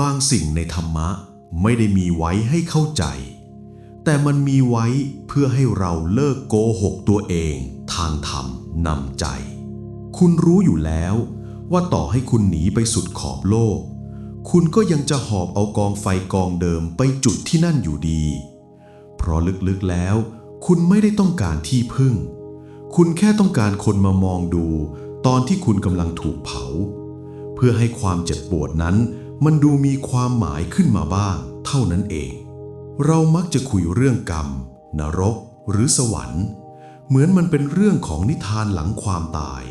บางสิ่งในธรรมะไม่ได้มีไว้ให้เข้าใจ แต่มันมีไว้เพื่อให้เราเลิกโกหกตัวเอง ทางธรรมนำใจ คุณรู้อยู่แล้วว่าต่อให้คุณหนีไปสุดขอบโลก คุณก็ยังจะหอบเอากองไฟกองเดิมไปจุดที่นั่นอยู่ดี เพราะลึกๆแล้ว คุณไม่ได้ต้องการที่พึ่ง คุณแค่ต้องการคนมามองดู ตอนที่คุณกำลังถูกเผา เพื่อให้ความเจ็บปวดนั้น มันดูมีความหมายขึ้นมาบ้าง เท่านั้นเอง เรามักจะคุยเรื่องกรรม นรก หรือสวรรค์ เหมือนมันเป็นเรื่องของนิทานหลังความตาย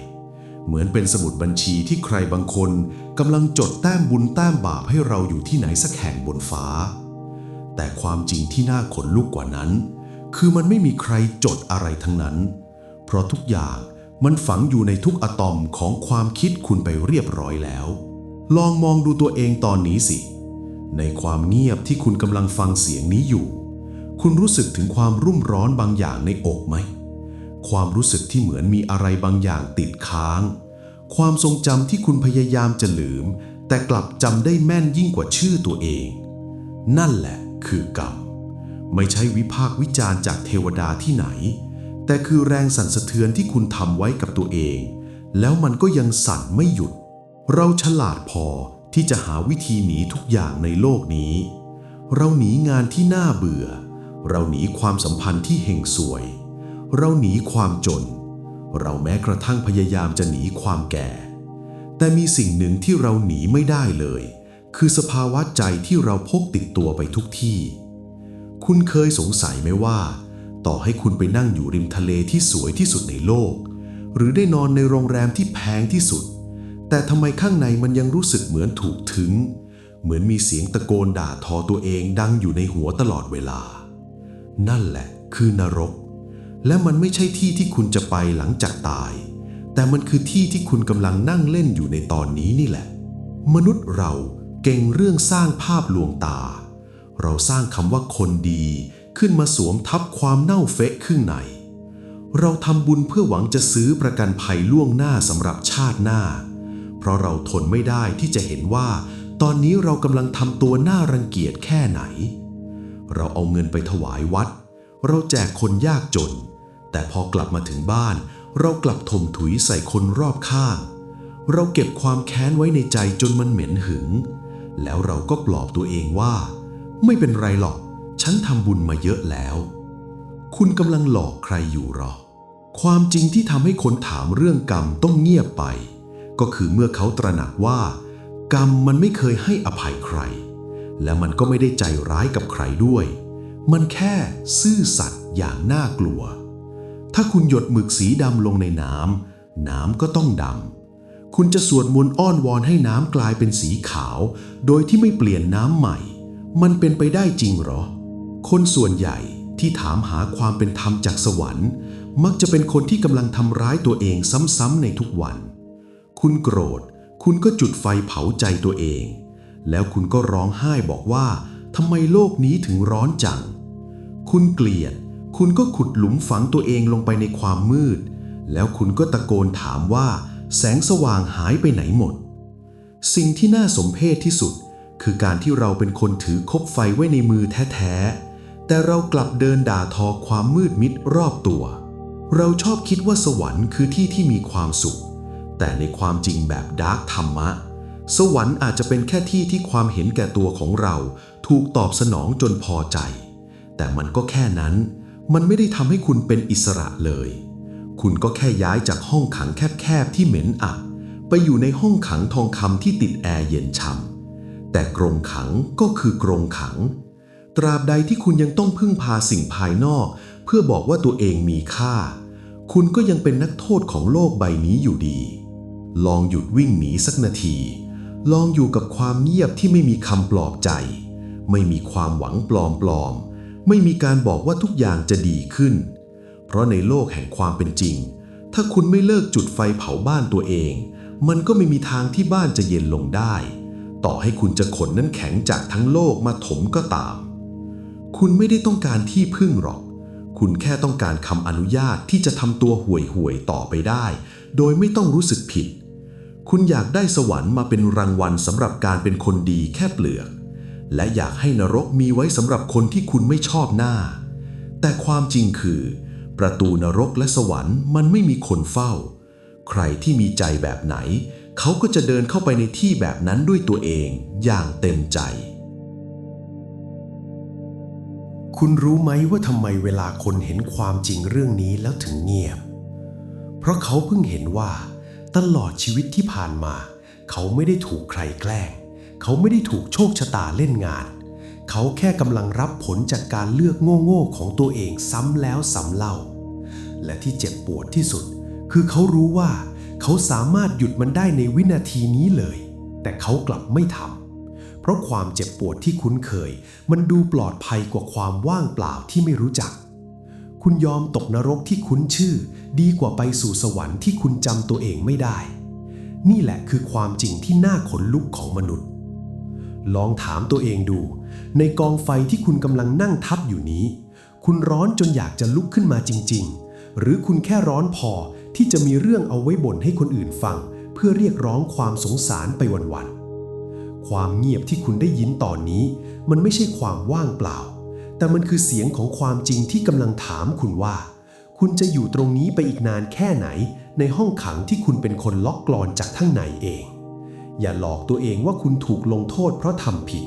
เหมือนเป็นสมุดบัญชีที่ใครบางคนกำลังจดแต้มบุญแต้มบาปให้เราอยู่ที่ไหนสักแห่งบนฟ้า แต่ความจริงที่น่าขนลุกกว่านั้น คือมันไม่มีใครจดอะไรทั้งนั้น เพราะทุกอย่างมันฝังอยู่ในทุกอะตอมของความคิดคุณไปเรียบร้อยแล้ว ลองมองดูตัวเองตอนนี้สิ ในความเงียบที่คุณกำลังฟังเสียงนี้อยู่ คุณรู้สึกถึงความรุ่มร้อนบางอย่างในอกไหม ความรู้สึกที่เหมือนมีอะไรบางอย่างติดค้าง ความทรงจำที่คุณพยายามจะลืม แต่กลับจำได้แม่นยิ่งกว่าชื่อตัวเอง นั่นแหละคือกรรม ไม่ใช่วิพากวิจารณ์จากเทวดาที่ไหน แต่คือแรงสั่นสะเทือนที่คุณทำไว้กับตัวเอง แล้วมันก็ยังสั่นไม่หยุด เราฉลาดพอที่จะหาวิธีหนีทุกอย่างในโลกนี้ เราหนีงานที่น่าเบื่อ เราหนีความสัมพันธ์ที่เฮงสวย เราหนีความจน เราแม้กระทั่งพยายามจะหนีความแก่ แต่มีสิ่งหนึ่งที่เราหนีไม่ได้เลย คือสภาวะใจที่เราพกติดตัวไปทุกที่ คุณเคยสงสัยไหมว่า ต่อให้คุณไปนั่งอยู่ริมทะเลที่สวยที่สุดในโลก หรือได้นอนในโรงแรมที่แพงที่สุด แต่ทำไมข้างในมันยังรู้สึกเหมือนถูกถึง เหมือนมีเสียงตะโกนด่าทอตัวเองดังอยู่ในหัวตลอดเวลา นั่นแหละคือนรก และมันไม่ใช่ที่ที่คุณจะไปหลังจากตาย แต่มันคือที่ที่คุณกำลังนั่งเล่นอยู่ในตอนนี้นี่แหละ มนุษย์เราเก่งเรื่องสร้างภาพลวงตา เราสร้างคำว่าคนดีขึ้นมาสวมทับความเน่าเฟะข้างใน เราทำบุญเพื่อหวังจะซื้อประกันภัยล่วงหน้าสำหรับชาติหน้า ราะเราทนไม่ได้ที่จะเห็นว่า ตอนนี้เรากำลังทำตัวน่ารังเกียจแค่ไหน เราเอาเงินไปถวายวัด เราแจกคนยากจน แต่พอกลับมาถึงบ้าน เรากลับถมถุยใส่คนรอบข้าง เราเก็บความแค้นไว้ในใจจนมันเหม็นหึง แล้วเราก็ปลอบตัวเองว่า ไม่เป็นไรหรอก ฉันทำบุญมาเยอะแล้ว คุณกำลังหลอกใครอยู่หรอ ความจริงที่ทำให้คนถามเรื่องกรรมต้องเงียบไป ก็คือเมื่อเขาตระหนักว่า กรรมมันไม่เคยให้อภัยใคร และมันก็ไม่ได้ใจร้ายกับใครด้วย มันแค่ซื่อสัตย์อย่างน่ากลัว ถ้าคุณหยดหมึกสีดำลงในน้ำน้ำก็ต้องดำ คุณจะสวดมนต์อ้อนวอนให้น้ำกลายเป็นสีขาว โดยที่ไม่เปลี่ยนน้ำใหม่ มันเป็นไปได้จริงหรอ คนส่วนใหญ่ที่ถามหาความเป็นธรรมจากสวรรค์ มักจะเป็นคนที่กำลังทำร้ายตัวเองซ้ำๆในทุกวัน คุณโกรธ คุณก็จุดไฟเผาใจตัวเอง แล้วคุณก็ร้องไห้บอกว่าทำไมโลกนี้ถึงร้อนจัง คุณเกลียด คุณก็ขุดหลุมฝังตัวเองลงไปในความมืด แล้วคุณก็ตะโกนถามว่า แสงสว่างหายไปไหนหมด สิ่งที่น่าสมเพชที่สุด คือการที่เราเป็นคนถือคบไฟไว้ในมือแท้ๆ แต่เรากลับเดินด่าทอความมืดมิดรอบตัว เราชอบคิดว่าสวรรค์คือที่ที่มีความสุข แต่ในความจริงแบบดาร์กธรรมะ สวรรค์อาจจะเป็นแค่ที่ที่ความเห็นแก่ตัวของเราถูกตอบสนองจนพอใจ แต่มันก็แค่นั้น มันไม่ได้ทำให้คุณเป็นอิสระเลย คุณก็แค่ย้ายจากห้องขังแคบๆที่เหม็นอับ ไปอยู่ในห้องขังทองคำที่ติดแอร์เย็นช่ำแต่กรงขังก็คือกรงขัง ตราบใดที่คุณยังต้องพึ่งพาสิ่งภายนอก เพื่อบอกว่าตัวเองมีค่า คุณก็ยังเป็นนักโทษของโลกใบนี้อยู่ดี ลองหยุดวิ่งหนีสักนาที ลองอยู่กับความเงียบที่ไม่มีคำปลอบใจ ไม่มีความหวังปลอมๆไม่มีการบอกว่าทุกอย่างจะดีขึ้น เพราะในโลกแห่งความเป็นจริง ถ้าคุณไม่เลิกจุดไฟเผาบ้านตัวเอง มันก็ไม่มีทางที่บ้านจะเย็นลงได้ ต่อให้คุณจะขนน้ำแข็งจากทั้งโลกมาถมก็ตาม คุณไม่ได้ต้องการที่พึ่งหรอกคุณแค่ต้องการคำอนุญาตที่จะทำตัวห่วยห่วยๆต่อไปได้ โดยไม่ต้องรู้สึกผิด คุณอยากได้สวรรค์มาเป็นรางวัลสำหรับการเป็นคนดีแค่เปลือก และอยากให้นรกมีไว้สำหรับคนที่คุณไม่ชอบหน้า แต่ความจริงคือ ประตูนรกและสวรรค์มันไม่มีคนเฝ้า ใครที่มีใจแบบไหน เขาก็จะเดินเข้าไปในที่แบบนั้นด้วยตัวเองอย่างเต็มใจ คุณรู้ไหมว่าทำไมเวลาคนเห็นความจริงเรื่องนี้แล้วถึงเงียบ เพราะเขาเพิ่งเห็นว่า ตลอดชีวิตที่ผ่านมา เขาไม่ได้ถูกใครแกล้ง เขาไม่ได้ถูกโชคชะตาเล่นงาน เขาแค่กำลังรับผลจากการเลือกโง่ๆของตัวเองซ้ำแล้วซ้ำเล่า และที่เจ็บปวดที่สุด คือเขารู้ว่า เขาสามารถหยุดมันได้ในวินาทีนี้เลย แต่เขากลับไม่ทำเพราะความเจ็บปวดที่คุ้นเคย มันดูปลอดภัยกว่าความว่างเปล่าที่ไม่รู้จัก คุณยอมตกนรกที่คุ้นชื่อ ดีกว่าไปสู่สวรรค์ที่คุณจำตัวเองไม่ได้ นี่แหละคือความจริงที่น่าขนลุกของมนุษย์ ลองถามตัวเองดู ในกองไฟที่คุณกำลังนั่งทับอยู่นี้ คุณร้อนจนอยากจะลุกขึ้นมาจริง ๆ หรือคุณแค่ร้อนพอที่จะมีเรื่องเอาไว้บ่นให้คนอื่นฟัง เพื่อเรียกร้องความสงสารไปวันๆความเงียบที่คุณได้ยินตอนนี้ มันไม่ใช่ความว่างเปล่า แต่มันคือเสียงของความจริงที่กำลังถามคุณว่า คุณจะอยู่ตรงนี้ไปอีกนานแค่ไหน ในห้องขังที่คุณเป็นคนล็อกกลอนจากข้างในเอง อย่าหลอกตัวเองว่าคุณถูกลงโทษเพราะทำผิด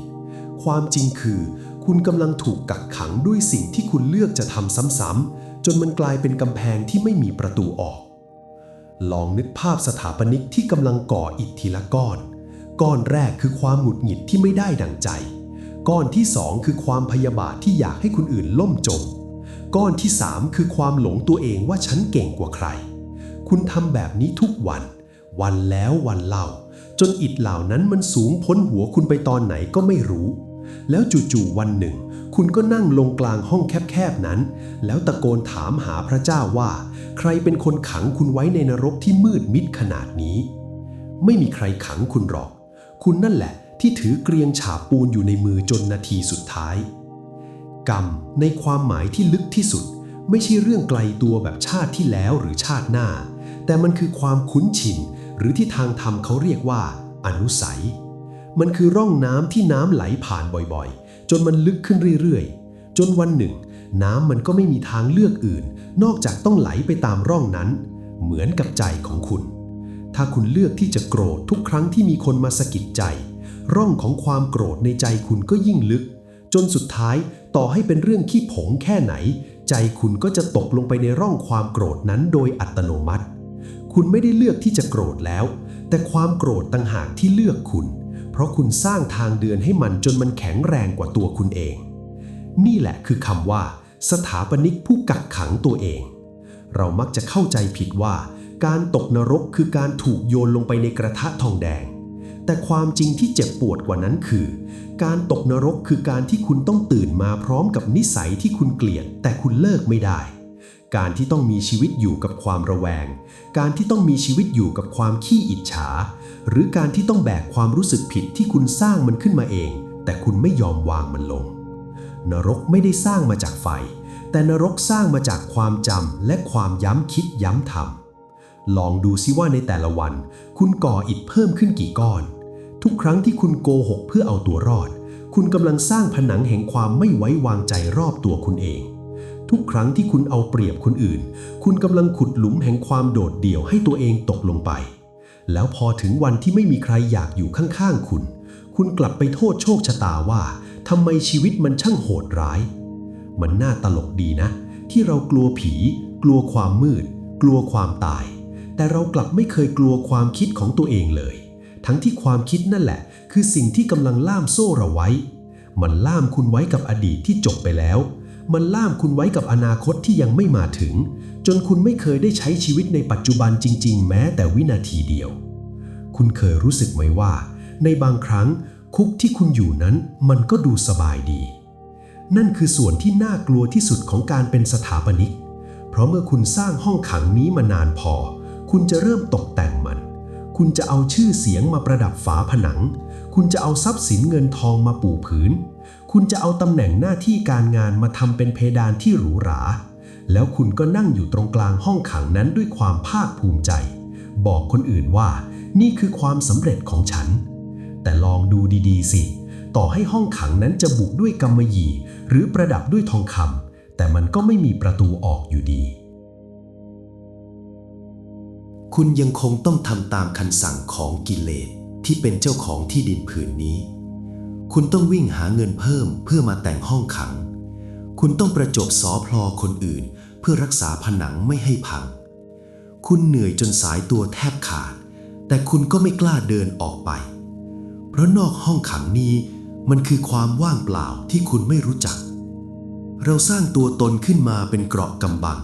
ความจริงคือ คุณกำลังถูกกักขังด้วยสิ่งที่คุณเลือกจะทำซ้ำๆจนมันกลายเป็นกำแพงที่ไม่มีประตูออก ลองนึกภาพสถาปนิกที่กำลังก่ออิฐทีละก้อน ก้อนแรกคือความหงุดหงิดที่ไม่ได้ดังใจ ก้อนที่สองคือความพยาบาทที่อยากให้คนอื่นล่มจม ก้อนที่สามคือความหลงตัวเองว่าฉันเก่งกว่าใคร คุณทำแบบนี้ทุกวัน วันแล้ววันเล่า จนอิฐเหล่านั้นมันสูงพ้นหัวคุณไปตอนไหนก็ไม่รู้ แล้วจู่ๆวันหนึ่ง คุณก็นั่งลงกลางห้องแคบๆนั้น แล้วตะโกนถามหาพระเจ้าว่า ใครเป็นคนขังคุณไว้ในนรกที่มืดมิดขนาดนี้ ไม่มีใครขังคุณหรอก คุณนั่นแหละ ที่ถือเกรียงฉาบปูนอยู่ในมือจนนาทีสุดท้าย กรรมในความหมายที่ลึกที่สุด ไม่ใช่เรื่องไกลตัวแบบชาติที่แล้วหรือชาติหน้า แต่มันคือความคุ้นชิน หรือที่ทางธรรมเขาเรียกว่า อนุสัย มันคือร่องน้ำที่น้ำไหลผ่านบ่อยๆ จนมันลึกขึ้นเรื่อยๆ จนวันหนึ่ง น้ำมันก็ไม่มีทางเลือกอื่น นอกจากต้องไหลไปตามร่องนั้น เหมือนกับใจของคุณ ถ้าคุณเลือกที่จะโกรธทุกครั้งที่มีคนมาสะกิดใจ ร่องของความโกรธในใจคุณก็ยิ่งลึก จนสุดท้ายต่อให้เป็นเรื่องขี้ผงแค่ไหน ใจคุณก็จะตกลงไปในร่องความโกรธนั้นโดยอัตโนมัติ คุณไม่ได้เลือกที่จะโกรธแล้ว แต่ความโกรธต่างหากที่เลือกคุณ เพราะคุณสร้างทางเดินให้มันจนมันแข็งแรงกว่าตัวคุณเอง นี่แหละคือคำว่า สถาปนิกผู้กักขังตัวเอง เรามักจะเข้าใจผิดว่า การตกนรกคือการถูกโยนลงไปในกระทะทองแดง แต่ความจริงที่เจ็บปวดกว่านั้นคือ การตกนรกคือการที่คุณต้องตื่นมาพร้อมกับนิสัยที่คุณเกลียด แต่คุณเลิกไม่ได้ การที่ต้องมีชีวิตอยู่กับความระแวง การที่ต้องมีชีวิตอยู่กับความขี้อิจฉา หรือการที่ต้องแบกความรู้สึกผิดที่คุณสร้างมันขึ้นมาเอง แต่คุณไม่ยอมวางมันลง นรกไม่ได้สร้างมาจากไฟ แต่นรกสร้างมาจากความจำและความย้ำคิดย้ำทำลองดูซิว่าในแต่ละวัน คุณก่ออิฐเพิ่มขึ้นกี่ก้อน ทุกครั้งที่คุณโกหกเพื่อเอาตัวรอด คุณกำลังสร้างผนังแห่งความไม่ไว้วางใจรอบตัวคุณเอง ทุกครั้งที่คุณเอาเปรียบคนอื่น คุณกำลังขุดหลุมแห่งความโดดเดี่ยวให้ตัวเองตกลงไป แล้วพอถึงวันที่ไม่มีใครอยากอยู่ข้างๆคุณ คุณกลับไปโทษโชคชะตาว่าทำไมชีวิตมันช่างโหดร้าย มันน่าตลกดีนะ ที่เรากลัวผี กลัวความมืด กลัวความตาย แต่เรากลับไม่เคยกลัวความคิดของตัวเองเลย ทั้งที่ความคิดนั่นแหละ คือสิ่งที่กำลังล่ามโซ่เราไว้ มันล่ามคุณไว้กับอดีตที่จบไปแล้ว มันล่ามคุณไว้กับอนาคตที่ยังไม่มาถึง จนคุณไม่เคยได้ใช้ชีวิตในปัจจุบันจริง ๆ แม้แต่วินาทีเดียว คุณเคยรู้สึกไหมว่า ในบางครั้งคุกที่คุณอยู่นั้นมันก็ดูสบายดี นั่นคือส่วนที่น่ากลัวที่สุดของการเป็นสถาปนิก เพราะเมื่อคุณสร้างห้องขังนี้มานานพอ คุณจะเริ่มตกแต่งมัน คุณจะเอาชื่อเสียงมาประดับฝาผนัง คุณจะเอาทรัพย์สินเงินทองมาปูพื้นคุณจะเอาตำแหน่งหน้าที่การงานมาทำเป็นเพดานที่หรูหรา แล้วคุณก็นั่งอยู่ตรงกลางห้องขังนั้นด้วยความภาคภูมิใจ บอกคนอื่นว่านี่คือความสำเร็จของฉัน แต่ลองดูดีๆ สิ ต่อให้ห้องขังนั้นจะบุกด้วยกำมะหยี่ หรือประดับด้วยทองคำแต่มันก็ไม่มีประตูออกอยู่ดี คุณยังคงต้องทำตามคำสั่งของกิเลสที่เป็นเจ้าของที่ดินผืนนี้ คุณต้องวิ่งหาเงินเพิ่มเพื่อมาแต่งห้องขัง คุณต้องประจบสอพลอคนอื่น เพื่อรักษาผนังไม่ให้พัง คุณเหนื่อยจนสายตัวแทบขาด แต่คุณก็ไม่กล้าเดินออกไป เพราะนอกห้องขังนี้มันคือความว่างเปล่าที่คุณไม่รู้จัก เราสร้างตัวตนขึ้นมาเป็นเกราะกำบัง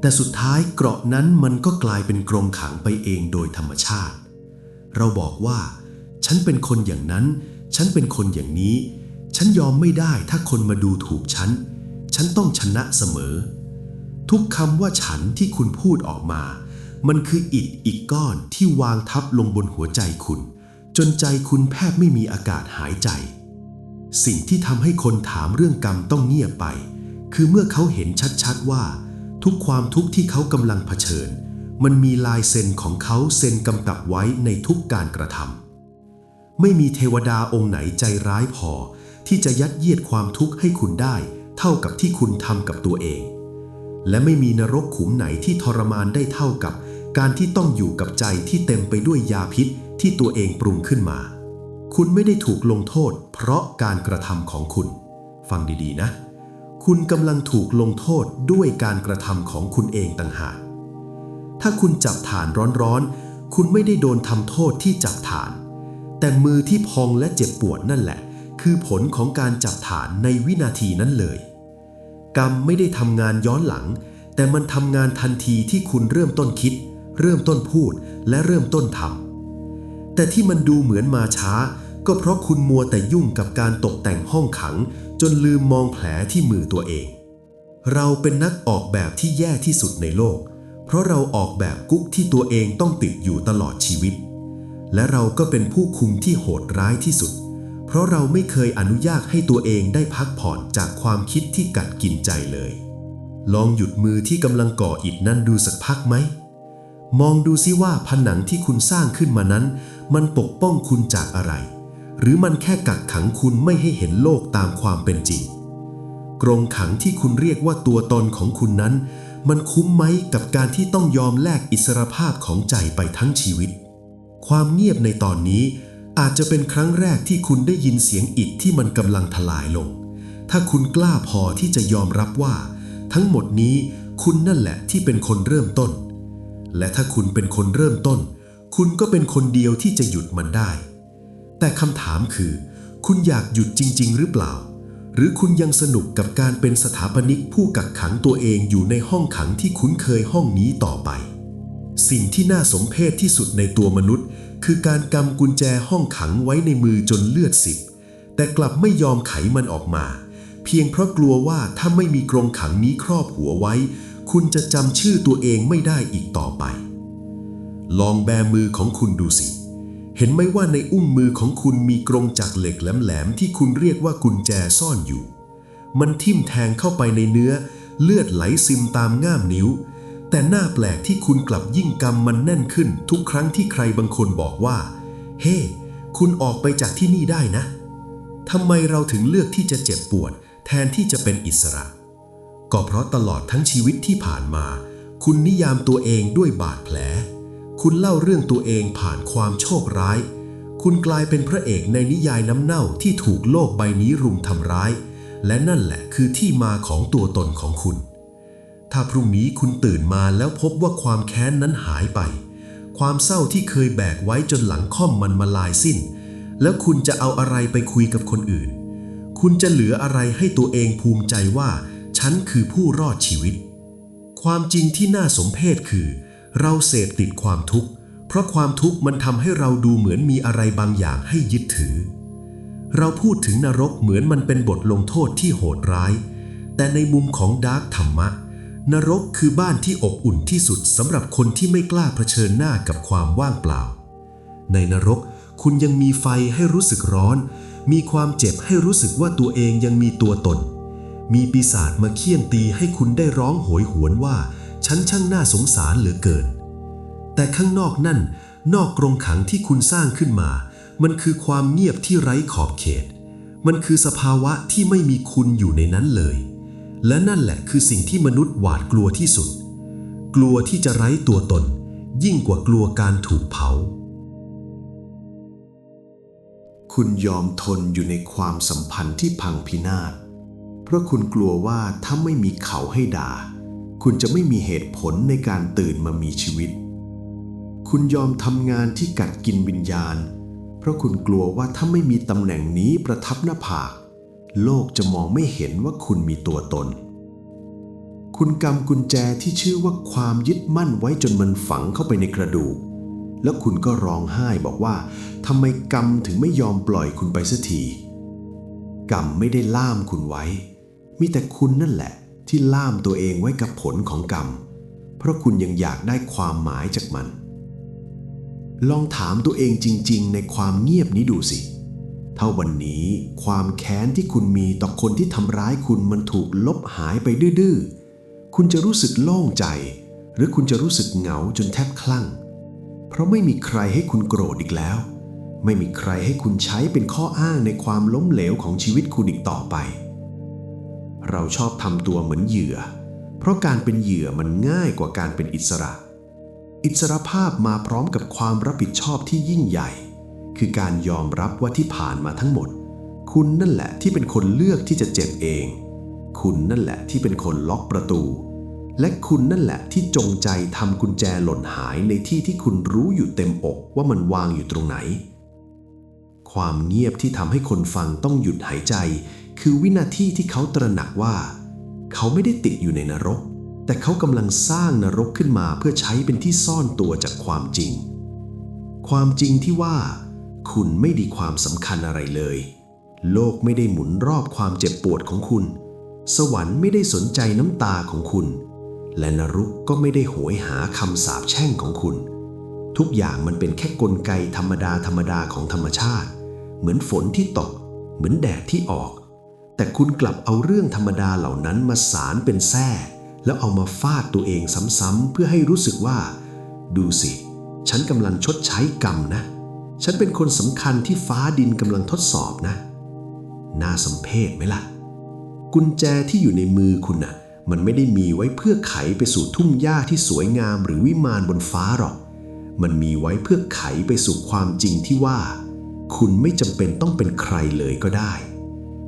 แต่สุดท้ายเกราะนั้นมันก็กลายเป็นกรงขังไปเองโดยธรรมชาติ เราบอกว่า ฉันเป็นคนอย่างนั้น ฉันเป็นคนอย่างนี้ ฉันยอมไม่ได้ถ้าคนมาดูถูกฉัน ฉันต้องชนะเสมอ ทุกคำว่าฉันที่คุณพูดออกมา มันคืออิฐอีกก้อนที่วางทับลงบนหัวใจคุณ จนใจคุณแทบไม่มีอากาศหายใจ สิ่งที่ทำให้คนถามเรื่องกรรมต้องเงียบไป คือเมื่อเขาเห็นชัดๆว่า ทุกความทุกข์ที่เขากำลังเผชิญ มันมีลายเซ็นของเขาเซ็นกำกับไว้ในทุกการกระทำไม่มีเทวดาองค์ไหนใจร้ายพอ ที่จะยัดเยียดความทุกข์ให้คุณได้ เท่ากับที่คุณทำกับตัวเอง และไม่มีนรกขุมไหนที่ทรมานได้เท่ากับ การที่ต้องอยู่กับใจที่เต็มไปด้วยยาพิษที่ตัวเองปรุงขึ้นมา คุณไม่ได้ถูกลงโทษ เพราะการกระทำของคุณ ฟังดีๆนะ คุณกำลังถูกลงโทษด้วยการกระทำของคุณเองต่างหาก ถ้าคุณจับฐานร้อนๆ คุณไม่ได้โดนทำโทษที่จับฐาน แต่มือที่พองและเจ็บปวดนั่นแหละ คือผลของการจับฐานในวินาทีนั้นเลย กรรมไม่ได้ทำงานย้อนหลัง แต่มันทำงานทันทีที่คุณเริ่มต้นคิด เริ่มต้นพูดและเริ่มต้นทำแต่ที่มันดูเหมือนมาช้า ก็เพราะคุณมัวแต่ยุ่งกับการตกแต่งห้องขัง จนลืมมองแผลที่มือตัวเอง เราเป็นนักออกแบบที่แย่ที่สุดในโลก เพราะเราออกแบบกุ๊กที่ตัวเองต้องติดอยู่ตลอดชีวิต และเราก็เป็นผู้คุมที่โหดร้ายที่สุด เพราะเราไม่เคยอนุญาตให้ตัวเองได้พักผ่อนจากความคิดที่กัดกินใจเลย ลองหยุดมือที่กำลังก่ออิฐนั่นดูสักพักไหมมองดูซิว่าผนังที่คุณสร้างขึ้นมานั้น มันปกป้องคุณจากอะไร หรือมันแค่กักขังคุณไม่ให้เห็นโลกตามความเป็นจริง กรงขังที่คุณเรียกว่าตัวตนของคุณนั้น มันคุ้มไหมกับการที่ต้องยอมแลกอิสรภาพของใจไปทั้งชีวิต ความเงียบในตอนนี้อาจจะเป็นครั้งแรกที่คุณได้ยินเสียงอิฐที่มันกำลังทลายลง ถ้าคุณกล้าพอที่จะยอมรับว่า ทั้งหมดนี้คุณนั่นแหละที่เป็นคนเริ่มต้น และถ้าคุณเป็นคนเริ่มต้น คุณก็เป็นคนเดียวที่จะหยุดมันได้ แต่คำถามคือ คุณอยากหยุดจริง ๆ หรือเปล่า หรือคุณยังสนุกกับการเป็นสถาปนิกผู้กักขังตัวเองอยู่ในห้องขังที่คุ้นเคยห้องนี้ต่อไป สิ่งที่น่าสมเพชที่สุดในตัวมนุษย์ คือการกำกุญแจห้องขังไว้ในมือจนเลือดสิบ แต่กลับไม่ยอมไขมันออกมา เพียงเพราะกลัวว่าถ้าไม่มีกรงขังนี้ครอบหัวไว้ คุณจะจำชื่อตัวเองไม่ได้อีกต่อไป ลองแบมือของคุณดูสิ เห็นไหมว่าในอุ้งมือของคุณมีกรงจักรเหล็กแหลมๆที่คุณเรียกว่ากุญแจซ่อนอยู่ มันทิ่มแทงเข้าไปในเนื้อ เลือดไหลซึมตามง่ามนิ้ว แต่หน้าแปลกที่คุณกลับยิ่งกำมันแน่นขึ้นทุกครั้งที่ใครบางคนบอกว่า เฮ้คุณออกไปจากที่นี่ได้นะทำไมเราถึงเลือกที่จะเจ็บปวด แทนที่จะเป็นอิสระ ก็เพราะตลอดทั้งชีวิตที่ผ่านมา คุณนิยามตัวเองด้วยบาดแผล คุณเล่าเรื่องตัวเองผ่านความโชคร้าย คุณกลายเป็นพระเอกในนิยายน้ำเน่าที่ถูกโลกใบนี้รุมทำร้าย และนั่นแหละคือที่มาของตัวตนของคุณ ถ้าพรุ่งนี้คุณตื่นมาแล้วพบว่าความแค้นนั้นหายไป ความเศร้าที่เคยแบกไว้จนหลังค่อมมันมาลายสิ้น แล้วคุณจะเอาอะไรไปคุยกับคนอื่น คุณจะเหลืออะไรให้ตัวเองภูมิใจว่า ฉันคือผู้รอดชีวิต ความจริงที่น่าสมเพชคือ เราเสพติดความทุกข์ เพราะความทุกข์มันทำให้เราดูเหมือนมีอะไรบางอย่างให้ยึดถือ เราพูดถึงนรกเหมือนมันเป็นบทลงโทษที่โหดร้าย แต่ในมุมของดาร์กธรรมะ นรกคือบ้านที่อบอุ่นที่สุดสำหรับคนที่ไม่กล้าเผชิญหน้ากับความว่างเปล่า ในนรกคุณยังมีไฟให้รู้สึกร้อน มีความเจ็บให้รู้สึกว่าตัวเองยังมีตัวตน มีปีศาจมาเคี่ยนตีให้คุณได้ร้องโหยหวนว่า ฉันช่างน่าสงสารเหลือเกิน แต่ข้างนอกนั่น นอกกรงขังที่คุณสร้างขึ้นมา มันคือความเงียบที่ไร้ขอบเขต มันคือสภาวะที่ไม่มีคุณอยู่ในนั้นเลย และนั่นแหละคือสิ่งที่มนุษย์หวาดกลัวที่สุด กลัวที่จะไร้ตัวตน ยิ่งกว่ากลัวการถูกเผา คุณยอมทนอยู่ในความสัมพันธ์ที่พังพินาศ เพราะคุณกลัวว่าถ้าไม่มีเขาให้ด่า คุณจะไม่มีเหตุผลในการตื่นมามีชีวิต คุณยอมทำงานที่กัดกินวิญญาณ เพราะคุณกลัวว่าถ้าไม่มีตำแหน่งนี้ประทับหน้าผาก โลกจะมองไม่เห็นว่าคุณมีตัวตน คุณกำกุญแจที่ชื่อว่าความยึดมั่นไว้จนมันฝังเข้าไปในกระดูก แล้วคุณก็ร้องไห้บอกว่าทำไมกรรมถึงไม่ยอมปล่อยคุณไปสักทีกรรมไม่ได้ล่ามคุณไว้ มีแต่คุณนั่นแหละ ที่ล่ามตัวเองไว้กับผลของกรรม เพราะคุณยังอยากได้ความหมายจากมัน ลองถามตัวเองจริง ๆ ในความเงียบนี้ดูสิ ถ้าวันนี้ความแค้นที่คุณมีต่อคนที่ทำร้ายคุณมันถูกลบหายไปดื้อๆ คุณจะรู้สึกโล่งใจ หรือคุณจะรู้สึกเหงาจนแทบคลั่ง เพราะไม่มีใครให้คุณโกรธอีกแล้ว ไม่มีใครให้คุณใช้เป็นข้ออ้างในความล้มเหลวของชีวิตคุณอีกต่อไป เราชอบทำตัวเหมือนเหยื่อ เพราะการเป็นเหยื่อมันง่ายกว่าการเป็นอิสระ อิสรภาพมาพร้อมกับความรับผิดชอบที่ยิ่งใหญ่ คือการยอมรับว่าที่ผ่านมาทั้งหมด คุณนั่นแหละที่เป็นคนเลือกที่จะเจ็บเอง คุณนั่นแหละที่เป็นคนล็อกประตู และคุณนั่นแหละที่จงใจทำกุญแจหล่นหายในที่ที่คุณรู้อยู่เต็มอกว่ามันวางอยู่ตรงไหน ความเงียบที่ทำให้คนฟังต้องหยุดหายใจ คือวินาทีที่เขาตระหนักว่า เขาไม่ได้ติดอยู่ในนรก แต่เขากำลังสร้างนรกขึ้นมาเพื่อใช้เป็นที่ซ่อนตัวจากความจริง ความจริงที่ว่า คุณไม่ดีความสำคัญอะไรเลย โลกไม่ได้หมุนรอบความเจ็บปวดของคุณ สวรรค์ไม่ได้สนใจน้ำตาของคุณ และนรกก็ไม่ได้โหยหาคำสาปแช่งของคุณ ทุกอย่างมันเป็นแค่กลไกธรรมดาธรรมดาของธรรมชาติ เหมือนฝนที่ตก เหมือนแดดที่ออก แต่คุณกลับเอาเรื่องธรรมดาเหล่านั้นมาสารเป็นแส้แล้วเอามาฟาดตัวเองซ้ำๆเพื่อให้รู้สึกว่า ดูสิ ฉันกำลังชดใช้กรรมนะ ฉันเป็นคนสำคัญที่ฟ้าดินกำลังทดสอบนะ น่าสมเพชไหมล่ะ กุญแจที่อยู่ในมือคุณน่ะ มันไม่ได้มีไว้เพื่อไขไปสู่ทุ่งหญ้าที่สวยงามหรือวิมานบนฟ้าหรอก มันมีไว้เพื่อไขไปสู่ความจริงที่ว่า คุณไม่จำเป็นต้องเป็นใครเลยก็ได้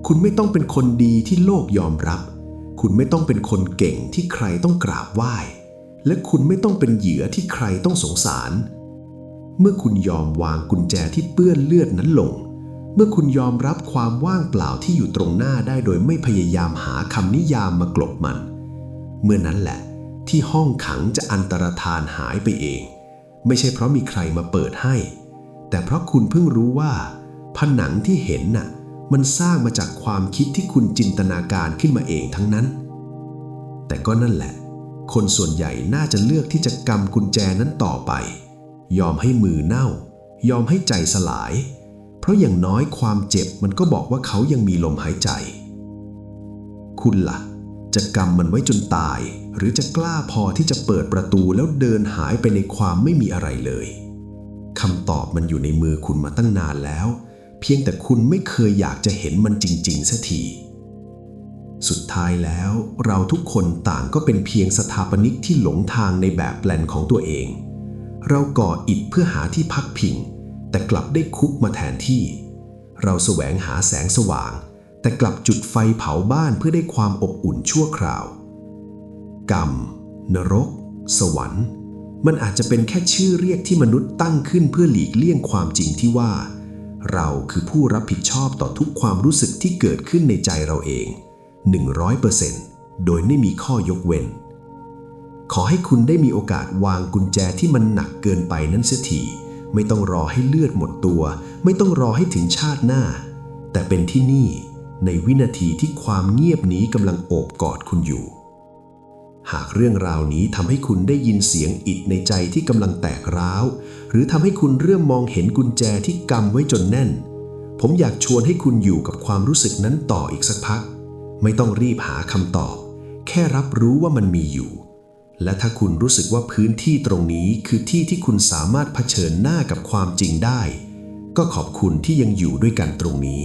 คุณไม่ต้องเป็นคนดีที่โลกยอมรับ คุณไม่ต้องเป็นคนเก่งที่ใครต้องกราบไหว้ และคุณไม่ต้องเป็นเหยื่อที่ใครต้องสงสาร เมื่อคุณยอมวางกุญแจที่เปื้อนเลือดนั้นลง เมื่อคุณยอมรับความว่างเปล่าที่อยู่ตรงหน้าได้โดยไม่พยายามหาคำนิยามมากลบมัน เมื่อนั้นแหละ ที่ห้องขังจะอันตรธานหายไปเอง ไม่ใช่เพราะมีใครมาเปิดให้ แต่เพราะคุณเพิ่งรู้ว่า ผนังที่เห็นน่ะ มันสร้างมาจากความคิดที่คุณจินตนาการขึ้นมาเองทั้งนั้น แต่ก็นั่นแหละ คนส่วนใหญ่น่าจะเลือกที่จะกำกุญแจนั้นต่อไป ยอมให้มือเน่า ยอมให้ใจสลาย เพราะอย่างน้อยความเจ็บมันก็บอกว่าเขายังมีลมหายใจ คุณล่ะ จะกำมันไว้จนตาย หรือจะกล้าพอที่จะเปิดประตูแล้วเดินหายไปในความไม่มีอะไรเลยคำตอบมันอยู่ในมือคุณมาตั้งนานแล้ว เพียงแต่คุณไม่เคยอยากจะเห็นมันจริงๆสัที สุดท้ายแล้วเราทุกคนต่างก็เป็นเพียงสถาปนิกที่หลงทางในแบบแปลนของตัวเอง เราก่ออิฐเพื่อหาที่พักพิง แต่กลับได้คุกมาแทนที่ เราแสวงหาแสงสว่าง แต่กลับจุดไฟเผาบ้านเพื่อได้ความอบอุ่นชั่วคราว กรรม นรก สวรรค์ มันอาจจะเป็นแค่ชื่อเรียกที่มนุษย์ตั้งขึ้นเพื่อหลีกเลี่ยงความจริงที่ว่า เราคือผู้รับผิดชอบต่อทุกความรู้สึกที่เกิดขึ้นในใจเราเอง 100%โดยไม่มีข้อยกเว้น ขอให้คุณได้มีโอกาสวางกุญแจที่มันหนักเกินไปนั้นเสียทีไม่ต้องรอให้เลือดหมดตัว ไม่ต้องรอให้ถึงชาติหน้า แต่เป็นที่นี่ในวินาทีที่ความเงียบนี้กำลังโอบกอดคุณอยู่ หากเรื่องราวนี้ทำให้คุณได้ยินเสียงอิดในใจที่กำลังแตกร้าว หรือทำให้คุณเริ่มมองเห็นกุญแจที่กำไว้จนแน่น ผมอยากชวนให้คุณอยู่กับความรู้สึกนั้นต่ออีกสักพัก ไม่ต้องรีบหาคำตอบ แค่รับรู้ว่ามันมีอยู่ และถ้าคุณรู้สึกว่าพื้นที่ตรงนี้คือที่ที่คุณสามารถเผชิญหน้ากับความจริงได้ ก็ขอบคุณที่ยังอยู่ด้วยกันตรงนี้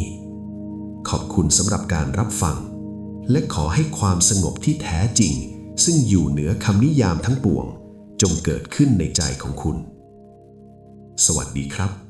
ขอบคุณสำหรับการรับฟัง และขอให้ความสงบที่แท้จริง ซึ่งอยู่เหนือคำนิยามทั้งปวง จงเกิดขึ้นในใจของคุณ สวัสดีครับ